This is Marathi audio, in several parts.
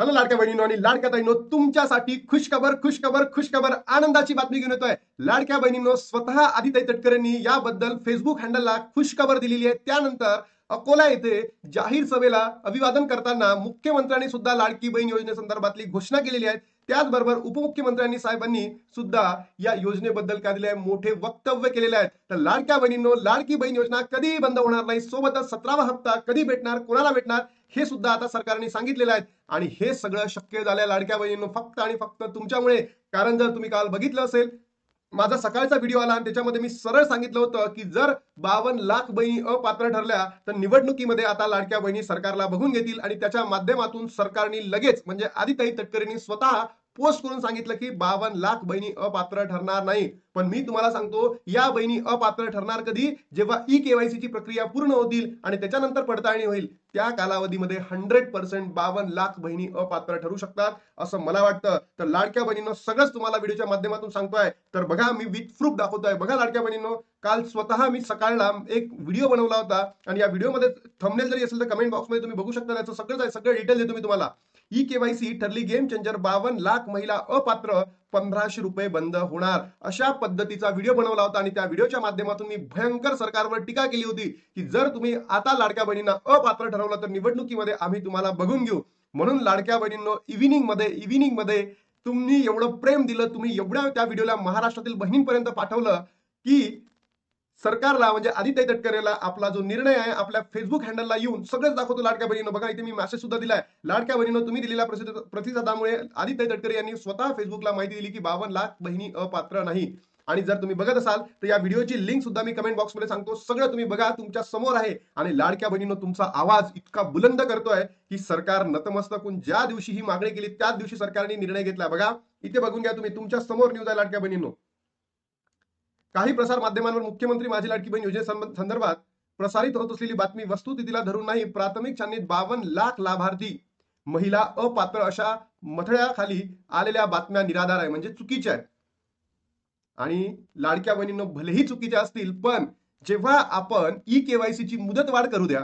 हॅलो लाडक्या बहिणीनो आणि लाडक्या ताईनो तुमच्यासाठी खुशखबर खुशखबर खुशखबर आनंदाची बातमी घेऊन येतोय. लाडक्या बहिणींनो स्वतः आदिताई तटकरेंनी याबद्दल फेसबुक हँडलला खुशखबर दिलेली आहे. त्यानंतर अकोला येथे जाहीर सभेला अभिवादन करताना मुख्यमंत्र्यांनी सुद्धा लाडकी बहीण योजनेसंदर्भातली घोषणा केलेली आहे. त्याचबरोबर उपमुख्यमंत्र्यांनी साहेबांनी सुद्धा या योजनेबद्दल काय दिले मोठे वक्तव्य केलेले आहेत. तर लाडक्या बहिणींनो लाडकी बहीण योजना कधी बंद होणार नाही. सोबतच सतरावा हप्ता कधी भेटणार कोणाला भेटणार हे सुद्धा आता सरकारने सांगितलेलं आहे. आणि हे सगळं शक्य झालं लाडक्या बहिणींनो फक्त आणि फक्त तुमच्यामुळे. कारण जर तुम्ही काल बघितलं असेल माझा सकाळचा व्हिडिओ आला आणि त्याच्यामध्ये मी सरळ सांगितलं होतं की जर बावन्न लाख बहिणी अपात्र ठरल्या तर निवडणुकीमध्ये आता लाडक्या बहिणी सरकारला बघून घेतील आणि त्याच्या माध्यमातून सरकारने लगेच म्हणजे आदिताई तटकरेंनी स्वतः पोस्ट करून सांगितलं की बावन्न लाख बहिणी अपात्र ठरणार नाही. पण मी तुम्हाला सांगतो या बहिणी अपात्र ठरणार कधी? जेव्हा ई केवायसी ची प्रक्रिया पूर्ण होतील आणि त्याच्यानंतर पडताळणी होईल. त्या कालावधीमध्ये हंड्रेड पर्सेंट बावन्न लाख बहिणी अपात्र ठरू शकतात असं मला वाटतं. तर लाडक्या बहिणींनो सगळंच तुम्हाला व्हिडिओच्या माध्यमातून सांगतोय. तर बघा मी विथ प्रूफ दाखवतोय. बघा लाडक्या बहिणींनो काल स्वतः मी सकाळला एक व्हिडिओ बनवला होता. आणि या व्हिडिओमध्ये थंबनेल जरी असेल तर कमेंट बॉक्समध्ये तुम्ही बघू शकता. त्याचं सगळं सगळं डिटेल देतो मी तुम्हाला. ई केवायसी ठरली गेम चेंजर बावन्न लाख महिला अपात्र पंधराशे रुपये बंद होणार. अशा पद्धतीचा व्हिडिओ बनवला होता आणि त्या व्हिडिओच्या माध्यमातून मी भयंकर सरकारवर टीका केली होती की जर तुम्ही आता लाडक्या बहिणींना अपात्र ठरवलं तर निवडणुकीमध्ये आम्ही तुम्हाला बघून घेऊ. म्हणून लाडक्या बहिणींनो इव्हिनिंगमध्ये इव्हिनिंगमध्ये तुम्ही एवढं प्रेम दिलं तुम्ही एवढ्या त्या व्हिडिओला महाराष्ट्रातील बहिणींपर्यंत पाठवलं की सरकारला म्हणजे आदित्य तटकरेला आपला जो निर्णय आहे आपल्या फेसबुक हँडलला येऊन सगळंच दाखवतो लाडक्या बहिणीनं. बघा इथे मी मेसेज सुद्धा दिलाय. लाडक्या बहिणीनं तुम्ही दिलेल्या प्रसिद्ध प्रतिसादामुळे आदित्य तटकरे यांनी स्वतः फेसबुकला माहिती दिली की बावन्न लाख बहिणी अपात्र नाही. आणि जर तुम्ही बघत असाल तर या व्हिडिओची लिंक सुद्धा मी कमेंट बॉक्समध्ये सांगतो. सगळं तुम्ही बघा तुमच्यासमोर आहे. आणि लाडक्या बहिणीनं तुमचा आवाज इतका बुलंद करतोय की सरकार नतमस्तकून ज्या दिवशी ही मागणी केली त्याच दिवशी सरकारने निर्णय घेतला. बघा इथे बघून घ्या तुम्ही. तुमच्यासमोर न्यूज आहे लाडक्या बहिणींनो. काही प्रसार माध्यमांवर मुख्यमंत्री माझी लाडकी बहीण योजने संदर्भात प्रसारित होत असलेली बातमी वस्तुस्थितीला धरून नाही प्राथमिक छाननीत बावन्न लाख लाभार्थी महिला अपात्र अशा मथळ्याखाली आलेल्या बातम्या निराधार आहे म्हणजे चुकीच्या आहेत. आणि लाडक्या बहिणींना भलेही चुकीच्या असतील पण जेव्हा आपण ई केवायसी ची मुदत वाढ करू द्या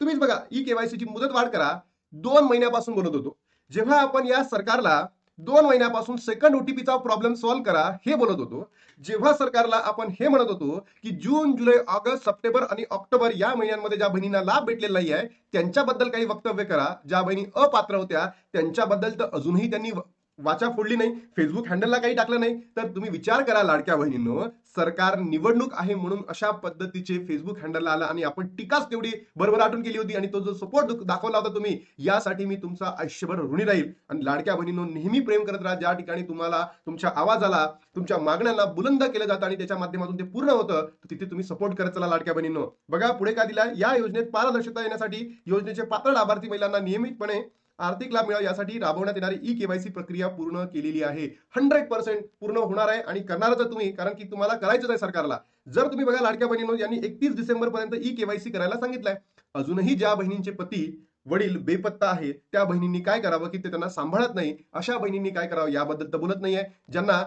तुम्हीच बघा ई केवायसी ची मुदत वाढ करा दोन महिन्यापासून बोलत होतो. जेव्हा आपण या सरकारला दोन महिन्यापासून सेकंड ओटीपीचा प्रॉब्लेम सॉल्व्ह करा हे बोलत होतो. जेव्हा सरकारला आपण हे म्हणत होतो की जून जुलै ऑगस्ट सप्टेंबर आणि ऑक्टोबर या महिन्यांमध्ये ज्या बहिणींना लाभ भेटलेला नाही आहे त्यांच्याबद्दल काही वक्तव्य करा. ज्या बहिणी अपात्र होत्या त्यांच्याबद्दल तर अजूनही त्यांनी वाचा फोडली नाही फेसबुक हँडलला काही टाकलं नाही. तर तुम्ही विचार करा लाडक्या बहिणींनो सरकार निवडणूक आहे म्हणून अशा पद्धतीचे फेसबुक हँडलला आला आणि आपण टीकाच तेवढी भरभराटून केली होती आणि तो जो सपोर्ट दाखवला होता तुम्ही यासाठी मी तुमचा आयुष्यभर ऋणी राहील. आणि लाडक्या बहिणींनो नेहमी प्रेम करत राहा. ज्या ठिकाणी तुम्हाला तुमच्या आवाजाला तुमच्या मागण्यांना बुलंद केलं जातं आणि त्याच्या माध्यमातून ते पूर्ण होतं तर तिथे तुम्ही सपोर्ट करत चला लाडक्या बहिणींनो. बघा पुढे काय दिला या योजनेत पारदर्शकता येण्यासाठी योजनेचे पात्र लाभार्थी महिलांना नियमितपणे आर्थिक लाभ मिळावा यासाठी राबवण्यात येणारी ई केवायसी प्रक्रिया पूर्ण केलेली आहे. हंड्रेड पर्सेंट पूर्ण होणार आहे आणि करणारच तुम्ही कारण की तुम्हाला करायचंच आहे सरकारला. जर तुम्ही बघा लाडक्या बहिणींनो यांनी एकतीस डिसेंबर पर्यंत ई केवायसी करायला सांगितलंय. अजूनही ज्या बहिणींचे पती वडील बेपत्ता आहे त्या बहिणींनी काय करावं की ते त्यांना सांभाळत नाही? अशा बहिणींनी काय करावं? याबद्दल तर बोलत नाहीये. ज्यांना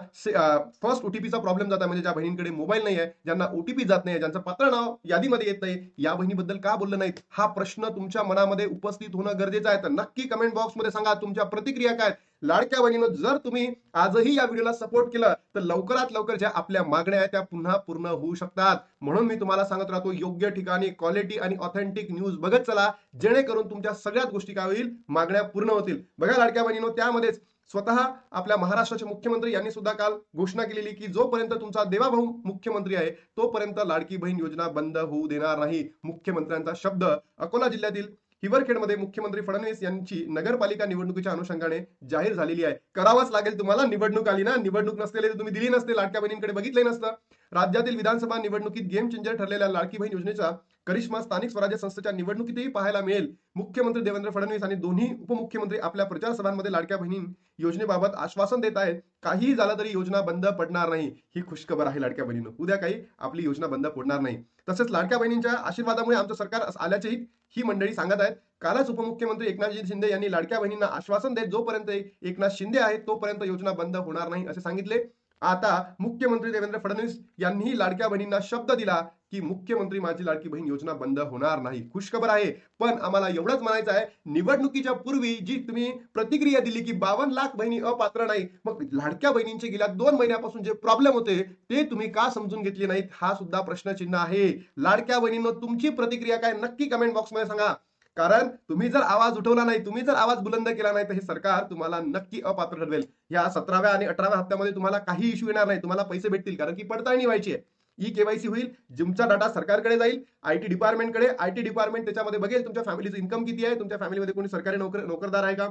फर्स्ट ओटीपीचा प्रॉब्लेम जात आहे म्हणजे ज्या बहिणींकडे मोबाईल नाही आहे ज्यांना ओटीपी जात नाही ज्यांचं पात्र नाव यादीमध्ये येत नाही या बहिणीबद्दल का बोललं नाहीत? हा प्रश्न तुमच्या मनामध्ये उपस्थित होणं गरजेचं आहे. तर नक्की कमेंट बॉक्समध्ये सांगा तुमच्या प्रतिक्रिया काय लाडक्या बहिणीनं जर तुम्ही आजही या व्हिडिओला सपोर्ट केलं तर लवकरात लवकर ज्या आपल्या मागण्या आहेत त्या पुन्हा पूर्ण होऊ शकतात. म्हणून मी तुम्हाला सांगत राहतो योग्य ठिकाणी क्वालिटी आणि ऑथेंटिक न्यूज बघत चला जेणेकरून तुमच्या सगळ्याच गोष्टी काय होईल? मागण्या पूर्ण होतील. बघा लाडक्या बहिणीनो त्यामध्येच स्वतः आपल्या महाराष्ट्राचे मुख्यमंत्री यांनी सुद्धा काल घोषणा केलेली की जोपर्यंत तुमचा देवाभाऊ मुख्यमंत्री आहे तोपर्यंत लाडकी बहीण योजना बंद होऊ देणार नाही. मुख्यमंत्र्यांचा शब्द अकोला जिल्ह्यातील हिवरखेडमध्ये मुख्यमंत्री फडणवीस यांची नगरपालिका निवडणुकीच्या अनुषंगाने जाहीर झालेली आहे. करावाच लागेल तुम्हाला. निवडणूक आली ना? निवडणूक नसलेले तुम्ही दिली नसते. लाडक्या बहिणींकडे बघितले नसतं. राज्यातील विधानसभा निवडणुकीत गेम चेंजर ठरलेल्या लाडकी बहीण योजनेचा करिश्मा स्थानिक स्वराज्य संस्थेच्या निवडणुकीतही पाहायला मिळेल. मुख्यमंत्री देवेंद्र फडणवीस आणि दोन्ही उपमुख्यमंत्री आपल्या प्रचार सभांमध्ये लाडक्या बहिणी योजनेबाबत आश्वासन देत आहेत. काहीही झालं तरी योजना बंद पडणार नाही. ही खुशखबर आहे लाडक्या बहिणीनं. उद्या काही आपली योजना बंद पडणार नाही. तसेच लाडक्या बहिणींच्या आशीर्वादामुळे आमचं सरकार आल्याचेही ही मंडळी सांगत आहेत. कालच उपमुख्यमंत्री एकनाथजी शिंदे यांनी लाडक्या बहिणींना आश्वासन देत जोपर्यंत एकनाथ शिंदे आहेत तोपर्यंत योजना बंद होणार नाही असे सांगितले. आता मुख्यमंत्री देवेंद्र फडणवीस यांनीही लाडक्या बहिणींना शब्द दिला की मुख्यमंत्री माझी लाडकी बहीण योजना बंद होणार नाही. खुशखबर आहे. पण आम्हाला एवढंच म्हणायचं आहे निवडणुकीच्या पूर्वी जी तुम्ही प्रतिक्रिया दिली की बावन्न लाख बहिणी अपात्र नाही मग लाडक्या बहिणींचे गेल्या दोन महिन्यापासून जे प्रॉब्लेम होते ते तुम्ही का समजून घेतले नाहीत? हा सुद्धा प्रश्नचिन्ह आहे. लाडक्या बहिणींना तुमची प्रतिक्रिया काय? नक्की कमेंट बॉक्समध्ये सांगा. कारण तुम्ही जर आवाज उठवला नाही तुम्ही जर आवाज बुलंद केला नाही तर हे सरकार तुम्हाला नक्की अपात्र ठरवेल. या सतराव्या आणि अठराव्या हप्त्यामध्ये तुम्हाला काही इश्यू येणार नाही तुम्हाला पैसे भेटतील कारण की पडताळणी व्हायची आहे. ई केवायसी होईल जिमचा डाटा सरकारकडे जाईल आयटी डिपार्टमेंटकडे आयटी डिपार्टमेंट त्याच्यामध्ये बघेल तुमच्या फॅमिलीचं इन्कम किती आहे तुमच्या फॅमिलीमध्ये कोणी सरकारी नोकर नोकरदार आहे का?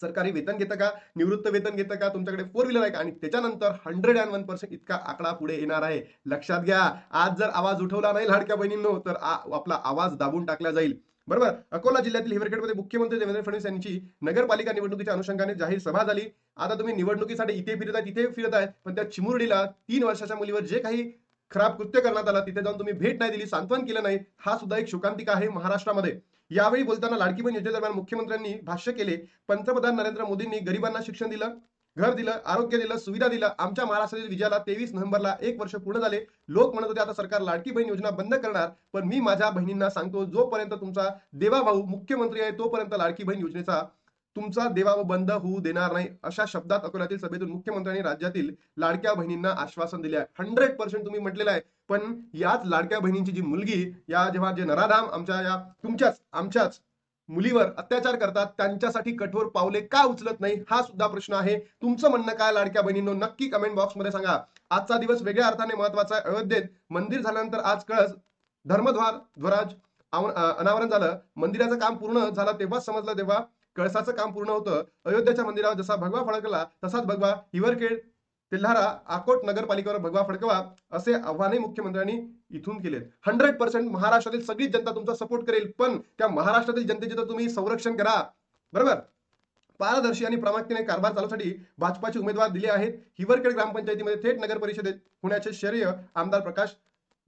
सरकारी वेतन घेतं का? निवृत्त वेतन घेतं का? तुमच्याकडे फोर व्हीलर आहे का? आणि त्याच्यानंतर हंड्रेड अँड वन पर्सेंट इतका आकडा पुढे येणार आहे. लक्षात घ्या आज जर आवाज उठवला नाही लाडक्या बहिणींनो तर आपला आवाज दाबून टाकला जाईल. बरोबर? अकोला जिल्ह्यातील हिवरखेडमध्ये मुख्यमंत्री देवेंद्र फडणवीस यांची नगरपालिका निवडणुकीच्या अनुषंगाने जाहीर सभा झाली. आता तुम्ही निवडणुकीसाठी इथे फिरत आहे तिथे फिरत आहे. पण त्या चिमुरडीला तीन वर्षाच्या मुलीवर जे काही खराब कृत्य करण्यात आला तिथे जाऊन तुम्ही भेट नाही दिली सांत्वन केलं नाही हा सुद्धा एक शोकांतिका आहे महाराष्ट्रामध्ये. यावेळी बोलताना लाडकी बहीण योजनेदरम्यान मुख्यमंत्र्यांनी भाष्य केले. पंतप्रधान नरेंद्र मोदींनी गरिबांना शिक्षण दिलं. घर दिलं आरोग्य दिलं सुविधा दिलं आमच्या महाराष्ट्रातील विजयाला तेवीस नोव्हेंबरला एक वर्ष पूर्ण झाले. लोक म्हणत होते आता सरकार लाडकी बहीण योजना बंद करणार पण मी माझ्या बहिणींना सांगतो जोपर्यंत तुमचा देवाभाऊ मुख्यमंत्री आहे तोपर्यंत लाडकी बहीण योजनेचा तुमचा देवाभाऊ बंद होऊ देणार नाही अशा शब्दात अकोल्यातील सभेतून मुख्यमंत्र्यांनी राज्यातील लाडक्या बहिणींना आश्वासन दिले आहे. हंड्रेड पर्सेंट तुम्ही म्हटलेलं आहे. पण याच लाडक्या बहिणींची जी मुलगी या जेव्हा जे नराधाम आमच्या या तुमच्याच आमच्याच मुलीवर अत्याचार करतात त्यांच्यासाठी कठोर पावले का उचलत नाही? हा सुद्धा प्रश्न आहे. तुमचं म्हणणं काय लाडक्या बहिणींनो? नक्की कमेंट बॉक्समध्ये सांगा. आजचा दिवस वेगळ्या अर्थाने महत्त्वाचा आहे. अयोध्येत मंदिर झाल्यानंतर आज कळस धर्मद्वार ध्वराज अनावरण झालं. मंदिराचं काम पूर्ण झालं तेव्हाच समजलं तेव्हा कळसाचं काम पूर्ण होतं. अयोध्याच्या मंदिरावर जसा भगवा फडकला तसाच भगवा हिवरखेड तेल्हारा आकोट नगरपालिकेवर भगवा फडकवा असे आव्हानही मुख्यमंत्र्यांनी इथून केलेत. हंड्रेड पर्सेंट महाराष्ट्रातील सगळीच जनता तुमचा सपोर्ट करेल पण त्या महाराष्ट्रातील जनतेचे तर तुम्ही संरक्षण करा. बरोबर? पारदर्शी आणि प्रामुख्याने कारभार चालवण्यासाठी भाजपाचे उमेदवार दिले आहेत. हिवरखेड ग्रामपंचायतीमध्ये थेट नगर परिषदेत होण्याचे श्रेय आमदार प्रकाश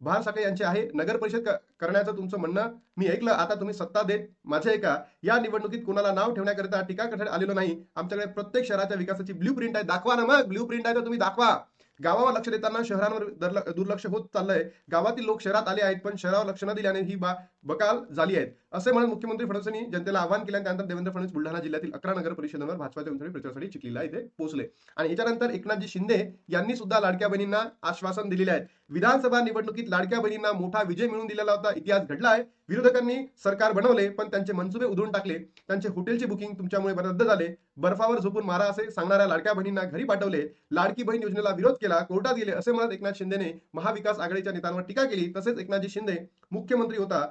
भारसाके यांचे आहे. नगर परिषद करण्याचं तुमचं म्हणणं मी ऐकलं. आता तुम्ही सत्ता देत माझे ऐका. या निवडणुकीत कोणाला नाव ठेवण्याकरिता टीका करण्यात आलेलो नाही. आमच्याकडे प्रत्येक शहराच्या विकासाची ब्ल्यू प्रिंट आहे. दाखवा ना मग. ब्ल्यू प्रिंट आहे तर तुम्ही दाखवा. गावावर लक्ष देताना शहरांवर दुर्लक्ष होत चाललंय. गावातील लोक शहरात आले आहेत पण शहरावर लक्ष न दिल्याने ही बा बकाल झाली आहेत. असे म्हणत मुख्यमंत्री फडणवीसांनी जनतेला आवाहन केलं त्यानंतर देवेंद्र फडणवीस बुलढाणा जिल्ह्यातील अकरा नगर परिषदांवर भाजपाच्या उमेदवारी प्रचारासाठी चिखलीला इथे पोहोचले. आणि याच्यानंतर एकनाथजी शिंदे यांनी सुद्धा लाडक्या बहिणींना आश्वासन दिलेले आहेत. विधानसभा निवडणुकीत लाडक्या बहिणींना मोठा विजय मिळून दिलेला होता. इतिहास घडला आहे विरोधकांनी सरकार बनवले पण त्यांचे मनसुबे उधळून टाकले. त्यांचे हॉटेलचे बुकिंग तुमच्यामुळे रद्द झाले. बर्फावर झोपून मारा असे सांगणाऱ्या लाडक्या बहिणींना घरी पाठवले. लाडकी बहीण योजनेला विरोध केला कोर्टात गेले असे म्हणत एकनाथ शिंदेने महाविकास आघाडीच्या नेत्यांवर टीका केली. तसेच एकनाथजी शिंदे मुख्यमंत्री होता.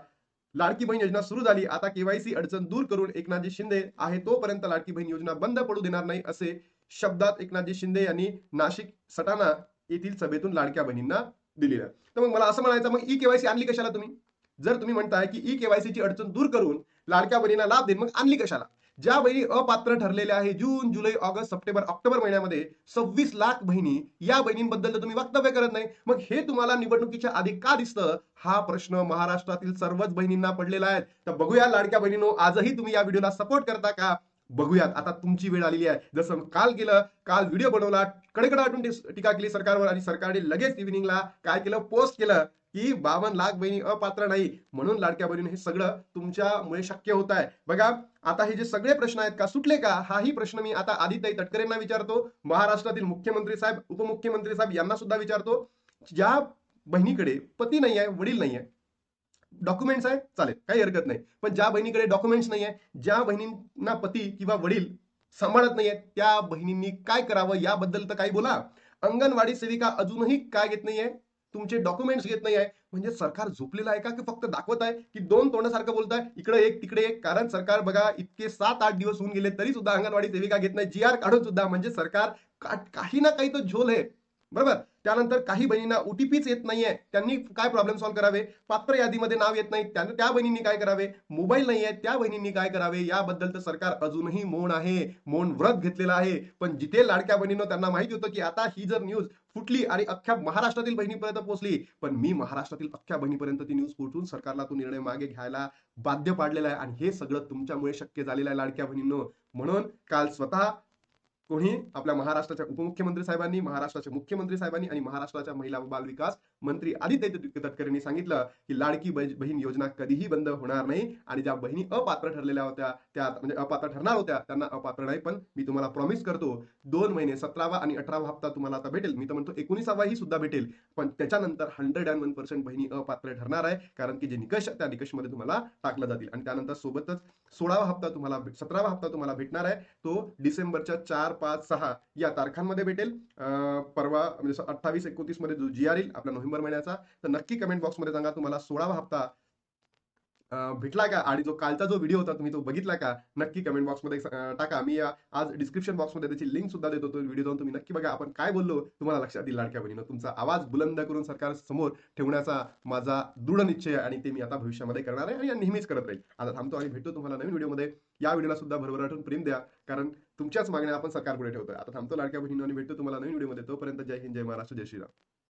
लाडकी बहीण योजना सुरू झाली. आता केवायसी अडचण दूर करून एकनाथजी शिंदे आहे तोपर्यंत लाडकी बहीण योजना बंद पडू देणार नाही असे शब्दात एकनाथजी शिंदे यांनी नाशिक सटाणा येथील सभेतून लाडक्या बहिणींना दिलेलं तर मग मला असं म्हणायचं मग ई केवायसी आणली कशाला तुम्ही? जर तुम्ही म्हणताय की ई केवायसीची अडचण दूर करून लाडक्या बहिणींना लाभ देईन मग आणली कशाला? ज्या बहिणी अपात्र ठरलेल्या आहे June July August September October महिन्यामध्ये सव्वीस लाख बहिणी या बहिणींबद्दल तुम्ही वक्तव्य करत नाही. मग हे तुम्हाला निवडणुकीच्या आधी का दिसतं? हा प्रश्न महाराष्ट्रातील सर्वच बहिणींना पडलेला आहे. तर बघूया लाडक्या बहिणीनो आजही तुम्ही या व्हिडिओला सपोर्ट करता का? बघूयात. आता तुमची वेळ आलेली आहे. जसं काल केलं काल व्हिडिओ बनवला कडकडाटून टीका केली सरकारवर आणि सरकारने लगेच इव्हिनिंगला काय केलं? पोस्ट केलं. की बावन्न लाख बहिणी अपात्र नाही. म्हणून लाडक्या बहिणी हे सगळं तुमच्यामुळे शक्य होत आहे. बघा आता हे जे सगळे प्रश्न आहेत का सुटले का हाही प्रश्न मी आता आदित्य तटकरेंना विचारतो. महाराष्ट्रातील मुख्यमंत्री साहेब उपमुख्यमंत्री साहेब यांना सुद्धा विचारतो. ज्या बहिणीकडे पती नाही आहे वडील नाही आहे डॉक्युमेंट्स आहे चालेल काही हरकत नाही. पण ज्या बहिणीकडे डॉक्युमेंट्स नाही आहे ज्या बहिणींना पती किंवा वडील सांभाळत नाहीये त्या बहिणींनी काय करावं याबद्दल तर काही बोला. अंगणवाडी सेविका अजूनही काय घेत नाहीये? तुमचे डॉक्युमेंट्स घेत नाही आहे म्हणजे सरकार झोपलेलं आहे का की फक्त दाखवत आहे की दोन तोंडासारखं बोलताय? इकडे एक तिकडे एक. कारण सरकार बघा इतके सात आठ दिवस होऊन गेले तरी सुद्धा अंगणवाडी सेविका घेत नाही. जी आर काढून सुद्धा म्हणजे सरकार का- काही ना काही तो झोल आहे. बरोबर? त्यानंतर काही बहिणींना ओटीपीच येत नाहीये. त्यांनी काय प्रॉब्लेम सॉल्व्ह करावे? पात्र यादीमध्ये नाव येत नाही. त्यानं त्या बहिणींनी काय करावे? मोबाईल नाही आहे त्या बहिणींनी काय करावे? याबद्दल तर सरकार अजूनही मौन आहे. मौन व्रत घेतलेलं आहे. पण जिथे लाडक्या बहिणीनं त्यांना माहिती होतं की आता ही जर न्यूज फुटली आणि अख्ख्या महाराष्ट्रातील बहिणीपर्यंत पोहोचली. पण मी महाराष्ट्रातील अख्ख्या बहिणीपर्यंत ती न्यूज पोहोचून सरकारला तो निर्णय मागे घ्यायला बाध्य पाडलेला आहे. आणि हे सगळं तुमच्यामुळे शक्य झालेलं आहे लाडक्या बहिणींनो. म्हणून काल स्वतः कोणी आपल्या महाराष्ट्राच्या उपमुख्यमंत्री साहेबांनी महाराष्ट्राचे मुख्यमंत्री साहेबांनी आणि महाराष्ट्राच्या महिला व बाल विकास मंत्री आदित्य तटकरे सांगितलं की लाडकी बहि- बहीण योजना कधीही बंद होणार नाही आणि ज्या बहिणी अपात्र ठरलेल्या होत्या त्या म्हणजे अपात्र ठरणार होत्या त्यांना अपात्र नाही. पण मी तुम्हाला प्रॉमिस करतो दोन महिने सतरावा आणि अठरावा हप्ता तुम्हाला आता भेटेल. मी तर म्हणतो एकोणीसावा ही सुद्धा भेटेल. पण त्याच्यानंतर हंड्रेड अँड वन पर्सेंट बहिणी अपात्र ठरणार आहे कारण की जे निकष त्या निकषमध्ये तुम्हाला टाकलं जातील. आणि त्यानंतर सोबतच सोळावा हप्ता तुम्हाला सतरावा हप्ता तुम्हाला भेटणार आहे. तो डिसेंबरच्या चार पाच सहा या तारखांमध्ये भेटेल. परवा म्हणजे अठ्ठावीस एकोणतीसमध्ये जो जी आर येईल आपला नोव्हेंबर महिन्याचा तर नक्की कमेंट बॉक्समध्ये सांगा. तुम्हाला सोळावा हप्ता भेटला का? आणि जो कालचा जो व्हिडिओ होता तुम्ही तो बघितला का? नक्की कमेंट बॉक्समध्ये टाका. मी आज डिस्क्रिप्शन बॉक्समध्ये त्याची लिंक सुद्धा देतो तो व्हिडिओ जाऊन तुम्ही नक्की बघा. आपण काय बोललो तुम्हाला लक्षात येईल लाडक्या बहिणीनं. तुमचा आवाज बुलंद करून सरकार समोर ठेवण्याचा माझा दृढ निश्चय आणि ते मी आता भविष्यामध्ये करणार आहे आणि नेहमीच करत राहील. आता थांबतो आणि भेटतो तुम्हाला नवीन व्हिडिओमध्ये या व्हिडिओला सुद्धा भरभराटून प्रेम द्या. कारण तुमच्याच मागण्या आपण सरकार पुढे ठेवतोय. आता थांबतो लाडक्या बहिणींनी भेटतो तुम्हाला नवीन व्हिडिओमध्ये. तोपर्यंत जय हिंद जय महाराष्ट्र जय श्रीराम.